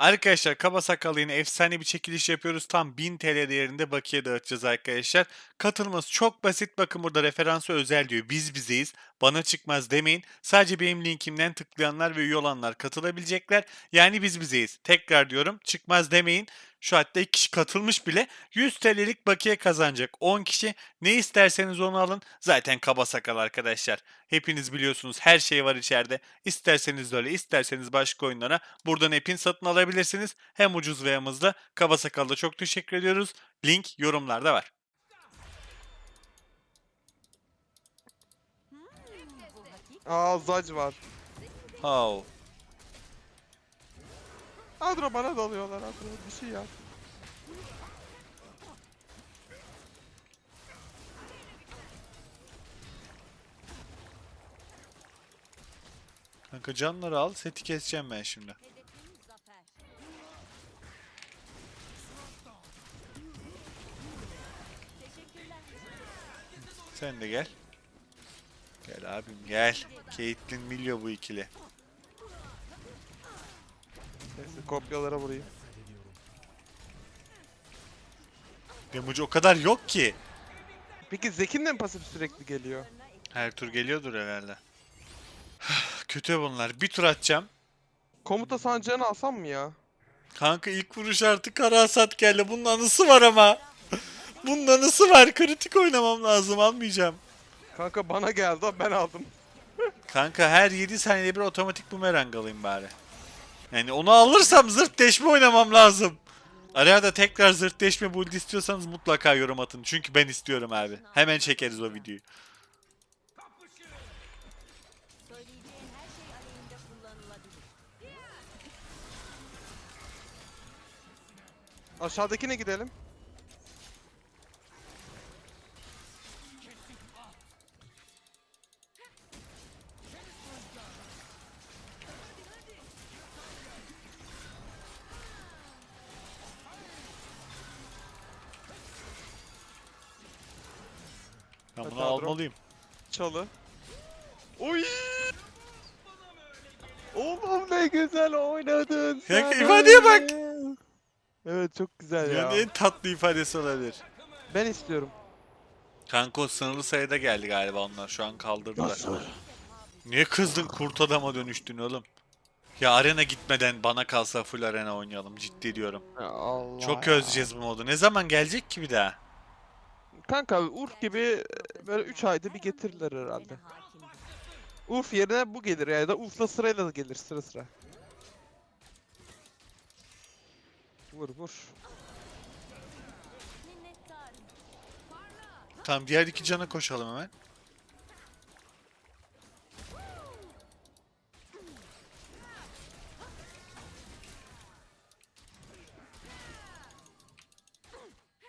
Arkadaşlar kaba sakalı yine efsane bir çekiliş yapıyoruz. Tam 1000 TL değerinde bakiye dağıtacağız arkadaşlar. Katılması çok basit. Bakın burada referansı özel diyor. Biz bizeyiz. Bana çıkmaz demeyin. Sadece benim linkimden tıklayanlar ve üye olanlar katılabilecekler. Yani biz bizeyiz. Tekrar diyorum çıkmaz demeyin. Şu hatta 2 kişi katılmış bile 100 TL'lik bakiye kazanacak. 10 kişi ne isterseniz onu alın. Zaten kaba sakal arkadaşlar. Hepiniz biliyorsunuz her şey var içeride. İsterseniz öyle isterseniz başka oyunlara buradan hepin satın alabilirsiniz. Hem ucuz ve hem hızlı. Kaba sakalda çok teşekkür ediyoruz. Link yorumlarda var. Aa zac var. Oh. Adro bana dalıyorlar Adro bir şey yap. Kanka canları al seti keseceğim ben şimdi. Sen de gel. Gel abim gel. Caitlyn Milyo bu ikili. Kopyalara vurayım. Damage o kadar yok ki. Peki Zekin de mi pasif sürekli geliyor? Her tur geliyordur herhalde. Kötü bunlar. Bir tur atacağım. Komuta sancağını alsam mı ya? Kanka ilk vuruş artık kara hasat geldi. Bunun anısı var ama. Bunun anısı var. Kritik oynamam lazım. Almayacağım. Kanka bana geldi ben aldım. Kanka her 7 saniyede bir otomatik bumerang alayım bari. Yani onu alırsam zırt oynamam lazım. Araya da tekrar zırt deşme build istiyorsanız mutlaka yorum atın. Çünkü ben istiyorum abi. Hemen çekeriz o videoyu. Aşağıdakine gidelim. Çalı. Oy! Oğlum ne güzel oynadın sen Kanka ifadeye bak. Evet çok güzel ya. Yani en tatlı ifadesi olabilir. Ben istiyorum. Kanka o sınırlı sayıda geldi galiba onlar. Şu an kaldırdılar. Niye kızdın kurt adama dönüştün oğlum? Ya arena gitmeden bana kalsa full arena oynayalım ciddi diyorum. Ya Allah. Çok ya. özleyeceğiz bu modu. Ne zaman gelecek ki bir daha? Kanka Urf gibi e, böyle 3 ayda bir getirirler herhalde. Urf yerine bu gelir ya da Urf'la sırayla da gelir sıra sıra. Vur vur. Tamam diğer iki cana koşalım hemen.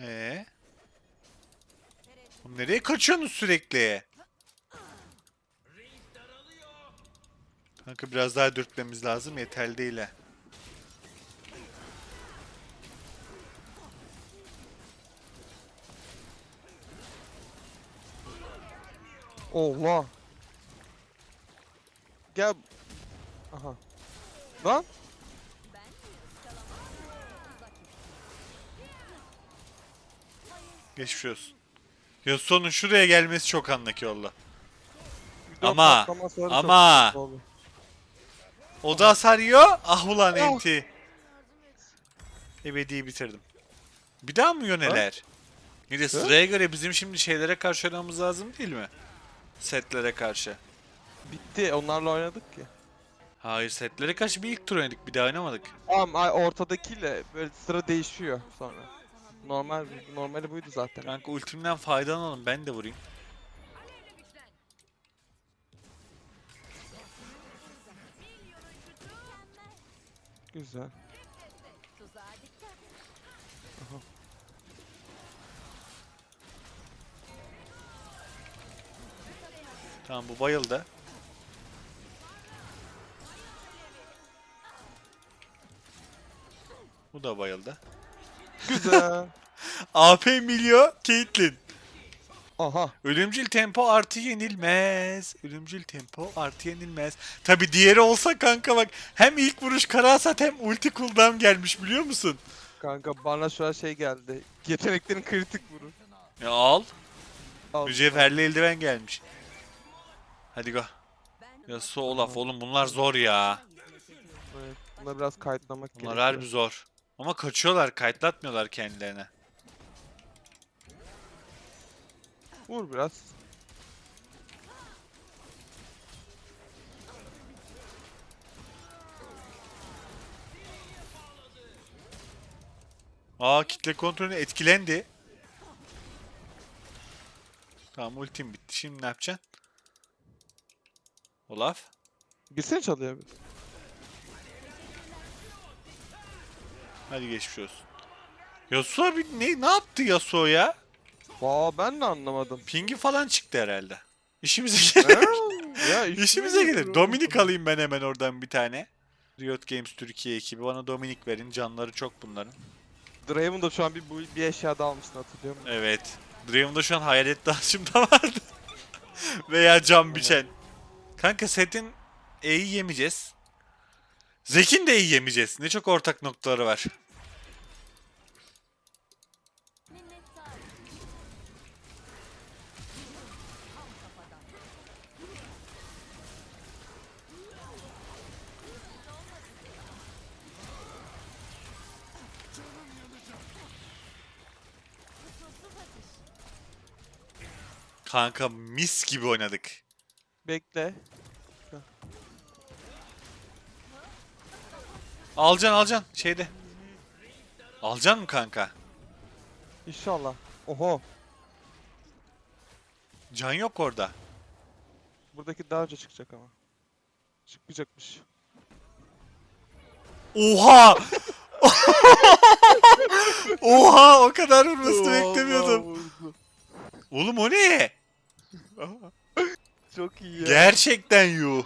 Ee? Nereye kaçıyorsunuz sürekli? Kanka biraz daha dürtmemiz lazım yeterli değil. Allah. Gel. Aha. Lan. Geçmiş olsun. Yasuo'nun şuraya gelmesi çok anlaki de Ama, ama. O da sarıyor. Ah ulan Ah. enti. Ebedi'yi bitirdim. Bir daha mı yöneler? Bir de sıraya göre bizim şimdi şeylere karşı oynamamız lazım değil mi? Setlere karşı. Bitti. Onlarla oynadık ki. Hayır setlere karşı bir ilk tur oynadık bir daha oynamadık. Tamam ay ortadakiyle böyle sıra değişiyor sonra. Normal normali buydu zaten. Kanka ultimden faydalanalım ben de vurayım. Güzel. Tamam bu bayıldı. Bu da bayıldı. Güzel. AP milyo Caitlyn. Aha. Ölümcül tempo artı yenilmez. Ölümcül tempo artı yenilmez. Tabi diğeri olsa kanka bak hem ilk vuruş kara hasat hem ulti cooldown gelmiş biliyor musun? Kanka bana şu an şey geldi. Yeteneklerin kritik vurur. Ya al. Al. Mücevherli eldiven gelmiş. Hadi go. Ya Olaf oğlum bunlar zor ya. Evet, Bunları biraz kayıtlamak Bunlar gerekiyor. harbi zor. Ama kaçıyorlar kayıtlatmıyorlar kendilerine. Vur biraz. Aa kitle kontrolü etkilendi. Tamam ultim bitti. Şimdi ne yapacaksın? Olaf. Girsene çalıyor bir. Hadi geçmiş olsun. Yasuo abi ne, ne yaptı Yasuo ya? Aa ben de anlamadım. Pingi falan çıktı herhalde. İşimize gelir. ya İşimize gelir. Dominik alayım ben hemen oradan bir tane. Riot Games Türkiye ekibi bana Dominik verin. Canları çok bunların. Draven da şu an bir, bir eşya da almıştın hatırlıyor musun? Evet. Draven'da şu an hayalet dağışımda vardı. Veya cam biçen. Kanka setin E'yi yemeyeceğiz. Zek'in de E'yi yemeyeceğiz. Ne çok ortak noktaları var. Kanka mis gibi oynadık. Bekle. Alcan alcan şeyde. Alcan mı kanka? İnşallah. Oho. Can yok orada. Buradaki daha önce çıkacak ama. Çıkmayacakmış. Oha! Oha o kadar vurmasını beklemiyordum. Vurdu. Oğlum o ne? Çok iyi ya. Gerçekten yuh.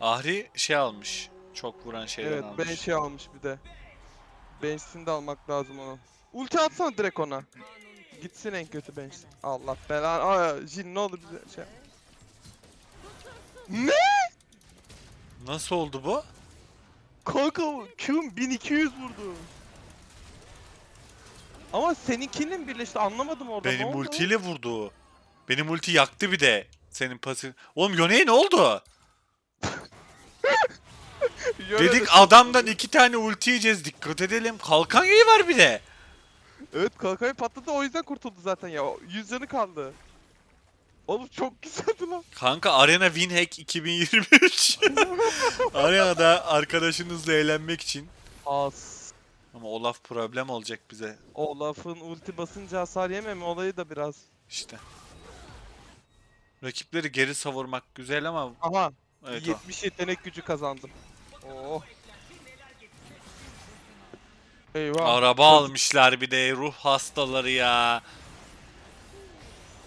Ahri şey almış. Çok vuran şeyden Evet almış. ben şey almış bir de. Bench'ini de almak lazım onun. Ulti atsana direkt ona. Gitsin en kötü bench. Allah belanı. Aa Jin ne olur bize şey. Ne? Nasıl oldu bu? Kanka Q'm 1200 vurdu. Ama seninkinin birleşti anlamadım orada ne Benim oldu? ultiyle vurdu. Benim ulti yaktı bir de. Senin pasif. Oğlum Yone'ye ne oldu? Dedik adamdan iki tane ulti yiyeceğiz. Dikkat edelim. Kalkan yayı var bir de. Evet kalkayı patladı o yüzden kurtuldu zaten ya. 100 canı kaldı. Oğlum çok güzeldi lan. Kanka Arena Winhack 2023. Arenada arkadaşınızla eğlenmek için. As. Ama Olaf problem olacak bize. Olaf'ın ulti basınca hasar yememe olayı da biraz. İşte. Rakipleri geri savurmak güzel ama Aha evet o. 70 yetenek gücü kazandım. Oh. Eyvah. Araba almışlar bir de ruh hastaları ya.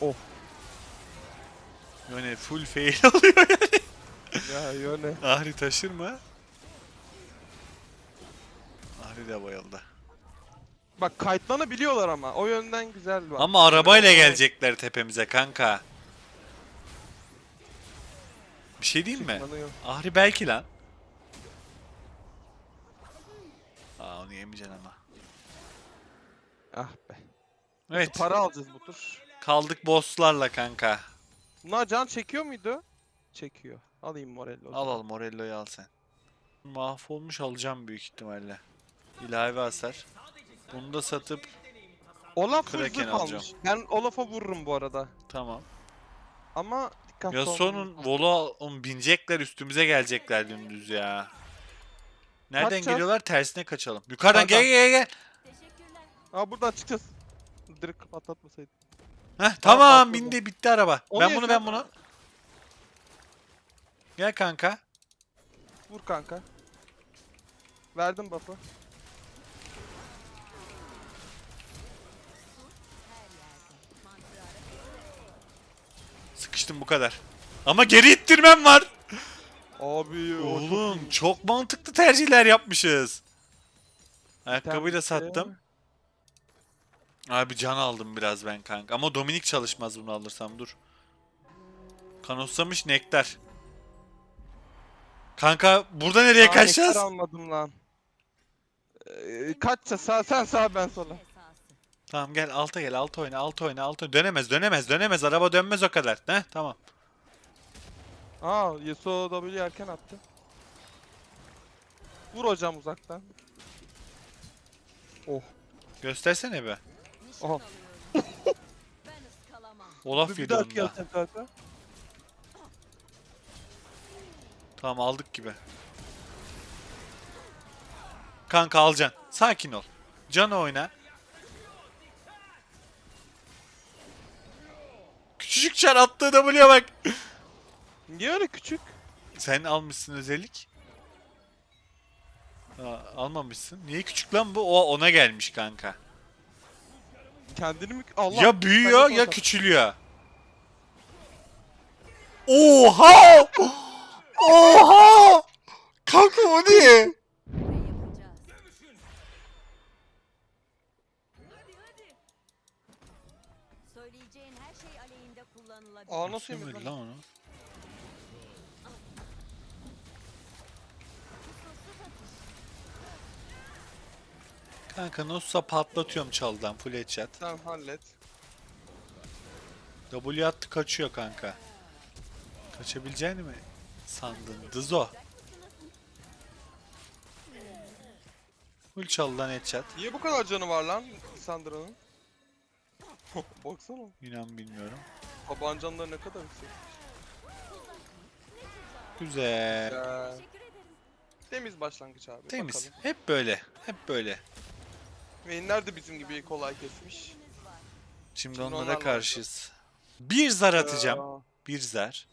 Oh. Yani full fail oluyor yani. ya yöne. Ahri taşır mı? Ahri de bayıldı. Bak kayıtlanabiliyorlar ama o yönden güzel bak. Ama arabayla gelecekler tepemize kanka. Bir şey diyeyim mi? Ahri belki lan. Onu yemeyeceksin ama. Ah be. Evet. Para alacağız bu tur. Kaldık bosslarla kanka. Bunlar can çekiyor muydu? Çekiyor. Alayım Morello. Al al Morello'yu al sen. Mahvolmuş alacağım büyük ihtimalle. İlave hasar. Bunu da satıp Olaf Kraken zırh alacağım. almış. Ben Olaf'a vururum bu arada. tamam. Ama dikkatli Yasuo'nun olmamız- Volo binecekler üstümüze gelecekler dümdüz ya. Nereden Kaçacağız? geliyorlar? Tersine kaçalım. Yukarıdan gel gel gel. Teşekkürler. Aa buradan çıkacağız. Direkt patlatmasaydım. Heh tamam bindi bitti araba. Onu ben bunu ben bunu. Gel kanka. Vur kanka. Verdim buff'ı. Sıkıştım bu kadar. Ama geri ittirmem var. Abi o çok Oğlum iyiymiş. çok mantıklı tercihler yapmışız. Ayakkabıyı da tane- sattım. Abi can aldım biraz ben kanka. Ama Dominik çalışmaz bunu alırsam dur. Kanoslamış nektar. Kanka burada nereye Aa, kaçacağız? nektar almadım lan. Ee, kaçça sağ sen sağ ben sola. Tamam gel alta gel alta oyna alta oyna alta dönemez dönemez dönemez araba dönmez o kadar. Ne tamam. Aa Yasuo W erken attı. Vur hocam uzaktan. Oh. Göstersene be. Aha. alıyorum. ben ıskalamam. Olaf Bir yedi daha. Tamam aldık gibi. Kanka alacaksın. Sakin ol. Can oyna. Küçücük çar attığı W'ye bak. Niye öyle küçük? Sen almışsın özellik. Aa, almamışsın. Niye küçük lan bu? O ona gelmiş kanka. Kendini mi? Allah. ya büyüyor Ben de ya korkak. küçülüyor. Oha! Oha! Kanka o ne? Ne yapacağız? Hadi hadi. Söyleyeceğin her şey aleyhinde kullanılabilir. Aa nasıl Yemedi lan? onu. Kanka nasılsa patlatıyorum çaldan full headshot. Tamam hallet. W attı kaçıyor kanka. Kaçabileceğini mi sandın? Dızo. Full çaldan headshot. Niye bu kadar canı var lan Sandra'nın? Baksana. İnan bilmiyorum. Tabancanları ne kadar yüksek. Güzel. Ederim. Temiz başlangıç abi. Temiz. Bakalım. Hep böyle. Hep böyle. Vayne'ler de bizim gibi kolay kesmiş. Şimdi Şimdi onlara onlarla karşıyız. Bir zar atacağım. Aa, Bir zar.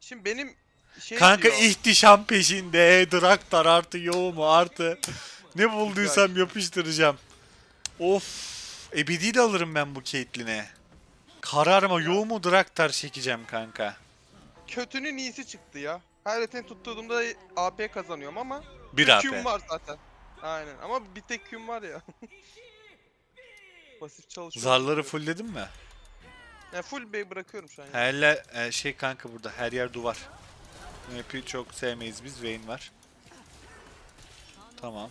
Şimdi benim şey Kanka diyor. ihtişam peşinde. Draktar artı yoğumu artı. Ne bulduysam yapıştıracağım. Of. Ebedi de alırım ben bu Caitlyn'e. Kararma yoğumu Draktar çekeceğim kanka. Kötünün iyisi çıktı ya. Her eteni tuttuğumda AP kazanıyorum ama Bir AP. Q'm var zaten. Aynen ama bir tek Q'm var ya. Pasif çalışıyor. Zarları fullledin mi? Yani full bey bırakıyorum şu an. ya. Her yer- e, şey kanka burada her yer duvar. Map'i çok sevmeyiz biz. Vayne var. Tamam.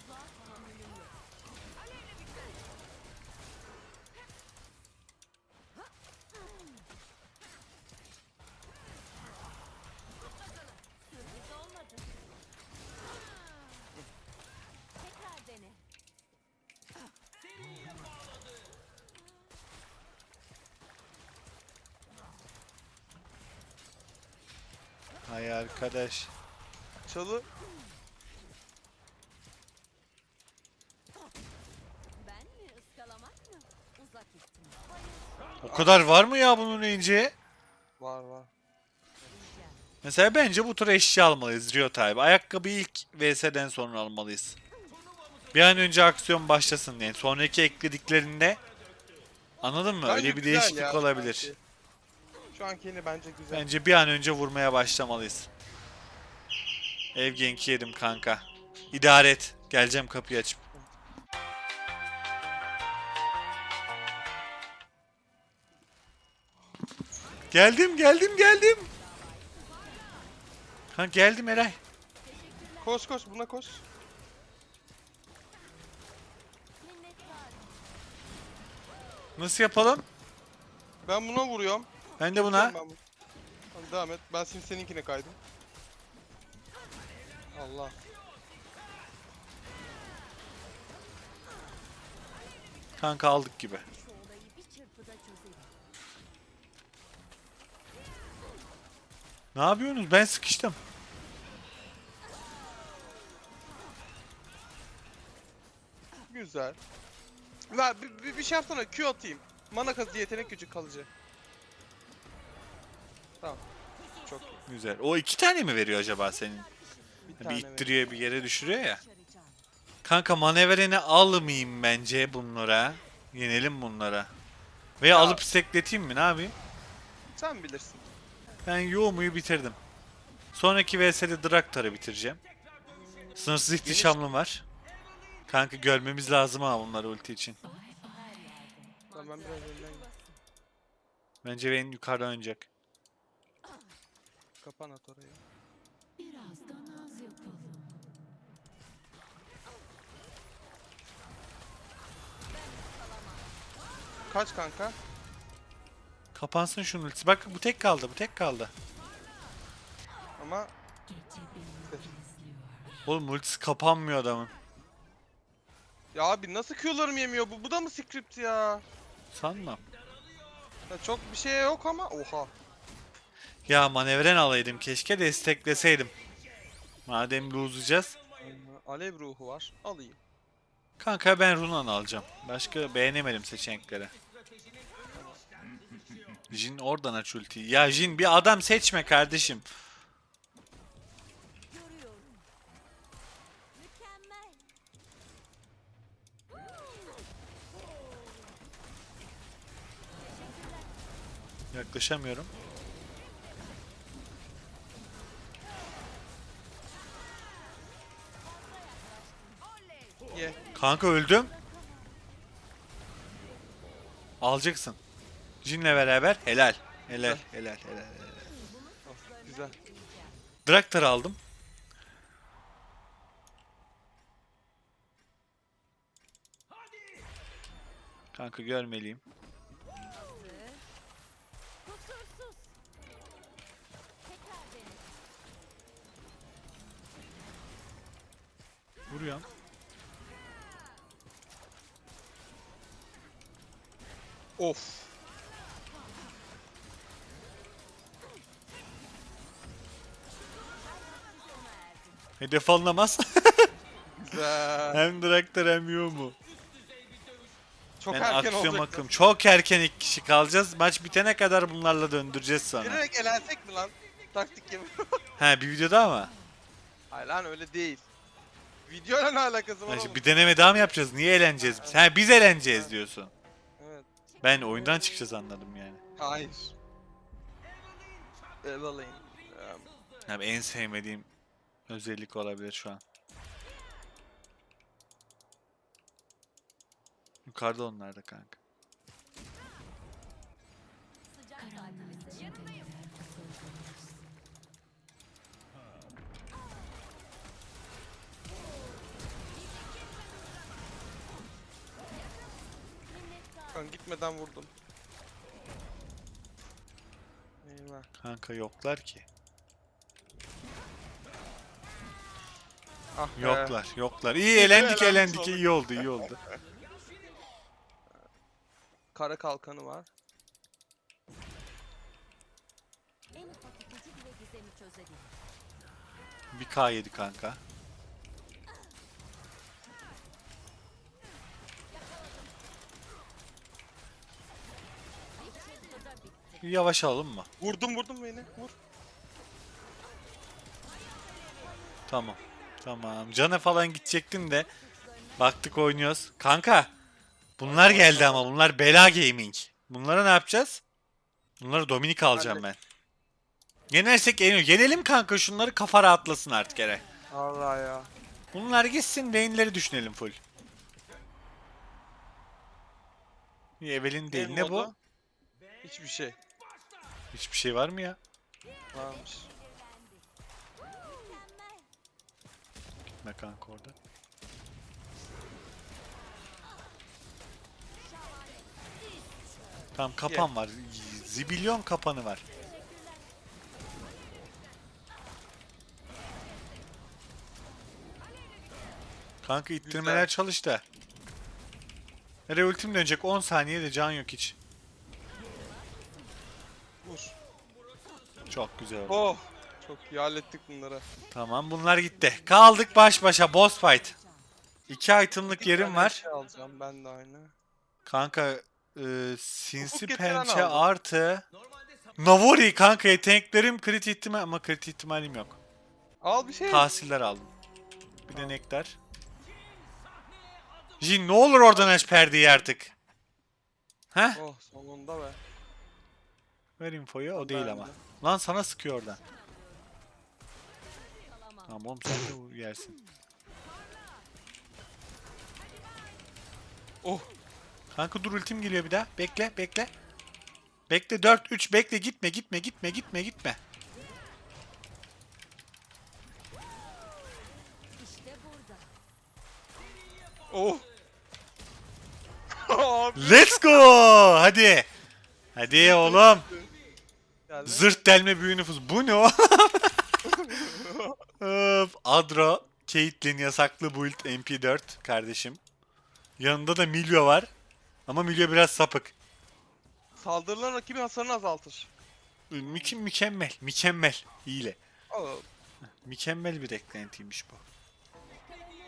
Hay arkadaş. Çalı Ben mi ıskalamak mı? Uzak ihtimal. O kadar var mı ya bunun ince? var var. Mesela bence bu tur eşya almalıyız Rio Type. Ayakkabıyı ilk VS'den sonra almalıyız. Bir an önce aksiyon başlasın diye. Sonraki eklediklerinde anladın mı? Bence Öyle bir değişiklik ya, olabilir. sanki. Şu anki yeni bence güzel. Bence bir an önce vurmaya başlamalıyız. Ev genki yedim kanka. İdare et. Geleceğim kapıyı açıp. Geldim geldim geldim. Ha geldim Eray. Koş koş buna. Minnettarım. Nasıl yapalım? Ben buna vuruyorum. Ben de buna. Ben bu- devam et. Ben şimdi seninkine kaydım. Allah. Kanka aldık gibi. Şu olayı bir çırpıda çözelim. Ne yapıyorsunuz? Ben sıkıştım. Güzel. Ver bir, bir, bir şey yapsana Q atayım. Mana kazı yetenek gücü kalıcı. Tamam. Çok iyi. Güzel. O iki tane mi veriyor acaba senin? Bir Bir ittiriyor bir yere düşürüyor ya. Kanka manevreni almayayım bence bunlara. Yenelim bunlara. Veya Ya. alıp sekleteyim mi ne yapayım? Sen bilirsin. Ben Youmu'yu bitirdim. Sonraki VS'de Draktar'ı bitireceğim. Sınırsız ihtişamlım var. Kanka görmemiz lazım ha bunları ulti için. Tamam ben biraz önden gideyim. Bence Vayne yukarıdan oynayacak. Kapan at orayı. Biraz da naz yapalım. Kaç kanka? Kapansın şunun ultisi. Bak bu tek kaldı bu tek kaldı. Ama Oğlum ultisi kapanmıyor adamın. ya abi nasıl Q'larım yemiyor bu? Bu da mı script ya? Sanmam. ya çok bir şey yok ama oha. Ya manevren alaydım keşke destekleseydim. Madem lose'layacağız. Alev ruhu var. Alayım. Kanka ben Runan alacağım. Başka beğenemedim seçenekleri. Jin oradan aç ultiyi. Ya Jin bir adam seçme kardeşim. Yaklaşamıyorum. Kanka öldüm. Alacaksın. Jin'le beraber helal. Helal, helal, helal. helal. Güzel. Draktar aldım. Kanka görmeliyim. Vuruyorum. Of. Hedef alınamaz. Güzel. hem Draktar hem mu? Çok Ben erken olacak. akım. Çok erken iki kişi kalacağız. Maç bitene kadar bunlarla döndüreceğiz sonra. Direkt elensek mi lan? Taktik gibi. He bir videoda ama. Hayır lan öyle değil. Videoyla ne alakası var Yani oğlum? bir deneme daha mı yapacağız? Niye eğleneceğiz biz? He biz eğleneceğiz diyorsun. Ben oyundan çıkacağız anladım yani. Hayır. Evalayın. Abi en sevmediğim özellik olabilir şu an. Yukarıda onlar da kanka. Ben gitmeden vurdum. Eyvah. Kanka yoklar ki. Ah be. Yoklar, yoklar. İyi eğlendik, eğlendik. iyi oldu, iyi oldu. Kara kalkanı var. Bir K yedi kanka. Yavaş alalım mı? Vurdum vurdum beni. Vur. Tamam. Tamam. Cana falan gidecektim de. Baktık oynuyoruz. Kanka. Bunlar geldi ama bunlar bela gaming. Bunlara ne yapacağız? Bunları Dominik alacağım ben. Yenersek yeniyor. Yenelim kanka şunları kafa rahatlasın artık ere. Allah ya. Bunlar gitsin beyinleri düşünelim full. Bir Evelyn değil. Ne bu? Hiçbir şey. Hiçbir şey var mı ya? Varmış. Ne kanka orada? Tamam kapan var. Zibilyon kapanı var. Kanka ittirmeler Güzel. çalış da. Nereye ultim dönecek? 10 saniyede can yok hiç. Vur. Çok güzel oldu. Oh. Çok iyi hallettik bunları. Tamam bunlar gitti. Kaldık baş başa boss fight. İki itemlık Bir yerim tane var. Şey alacağım ben de aynı. Kanka e, sinsi getiren pençe aldım. artı Navori kanka yeteneklerim crit ihtimal ama crit ihtimalim yok. Al bir şey. Tahsiller aldım. Bir de nektar. Jin ne olur oradan aç perdeyi artık. Heh Oh sonunda be. ver infoyu o değil Ben ama. de. Lan sana sıkıyor oradan. Tamam oğlum sen de yersin. Oh. Kanka dur ultim geliyor bir daha. Bekle bekle. Bekle 4 3 bekle gitme gitme gitme gitme gitme. Oh. Let's go! Hadi. Hadi oğlum. Geldi. Zırt delme büyü nüfus. Bu ne o? Öf, Adro, Caitlyn yasaklı build MP4 kardeşim. Yanında da Milyo var. Ama Milyo biraz sapık. Saldırılan rakibin hasarını azaltır. Mükü mükemmel, mükemmel. İyile. Mükemmel bir eklentiymiş bu.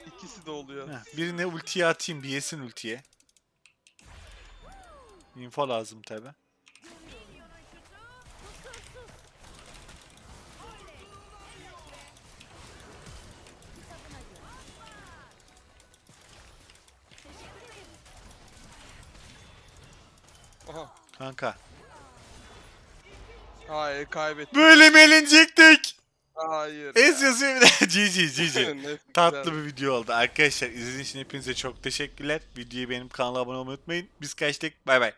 ikisi de oluyor. Heh, birine ultiye atayım, bir yesin ultiye. Info lazım tabi. Kanka. Hayır kaybettik. Böyle mi eğlenecektik? Hayır. Es yazıyor bir de. GG GG. Tatlı bir video oldu. Arkadaşlar izlediğiniz için hepinize çok teşekkürler. Videoyu beğenip kanala abone olmayı unutmayın. Biz kaçtık. Bay bay.